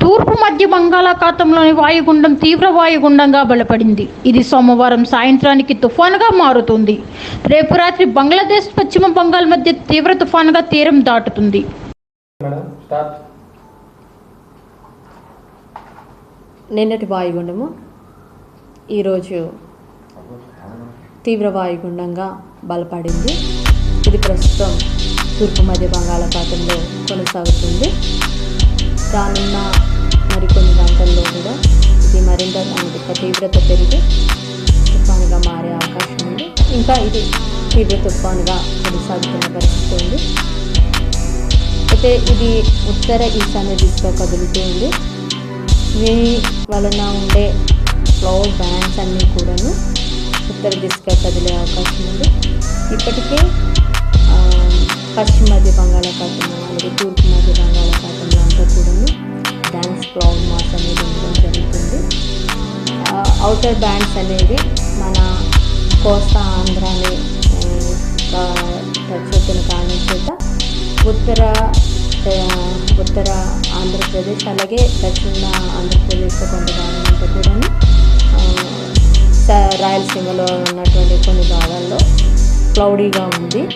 తూర్పు మధ్య బంగాళాఖాతంలోని వాయుగుండం తీవ్ర వాయుగుండంగా బలపడింది. ఇది సోమవారం సాయంత్రానికి తుఫానుగా మారుతుంది. రేపు రాత్రి బంగ్లాదేశ్ పశ్చిమ బంగాల్ మధ్య తీవ్ర తుఫానుగా తీరం దాటుతుంది. నిన్నటి వాయుగుండము ఈరోజు తీవ్ర వాయుగుండంగా బలపడింది. ఇది ప్రస్తుతం తూర్పు మధ్య బంగాళాఖాతంలో కొనసాగుతుంది. రానున్న మరికొన్ని గంటల్లో కూడా ఇది మరింత దాని తీవ్రత పెరిగి తుఫానుగా మారే అవకాశం ఉంది. ఇంకా ఇది తీవ్ర తుఫానుగా కొనసాగుతున్న పరిస్థితి ఉంది. అయితే ఇది ఉత్తర ఈశాన్య దిశగా కదులుతూ ఉంది. దీని వలన ఉండే క్లౌడ్ బ్యాండ్స్ అన్నీ కూడాను ఉత్తర దిశగా కదిలే అవకాశం ఉంది. ఇప్పటికే పశ్చిమ మధ్య బంగాళాఖాతం అలాగే తూర్పు క్లౌడ్ అనేది ఉండడం జరుగుతుంది అవుటర్ బ్యాండ్స్ అనేవి మన కోస్తా ఆంధ్రాని ఆ, కారణం చేత ఉత్తర ఉత్తర ఆంధ్రప్రదేశ్ అలాగే దక్షిణ ఆంధ్రప్రదేశ్లో కొంత భాగం అంతా రాయలసీమలో ఉన్నటువంటి కొన్ని భాగాల్లో క్లౌడీగా ఉంది.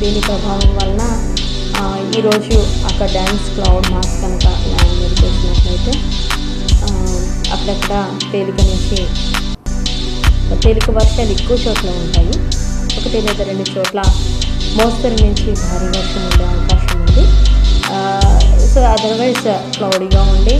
దీని ప్రభావం వలన ఈరోజు అక్కడ డ్యాన్స్ క్లౌడ్ మాస్ కనుక అయితే అక్కడక్కడ తేలిక నుంచి తేలిక వర్షాలు ఎక్కువ చోట్ల ఉంటాయి. ఒకటి లేదా రెండు చోట్ల మోస్తరు నుంచి భారీ వర్షం ఉండే అవకాశం ఉంది. సో అదర్వైజ్ క్లౌడీగా ఉండి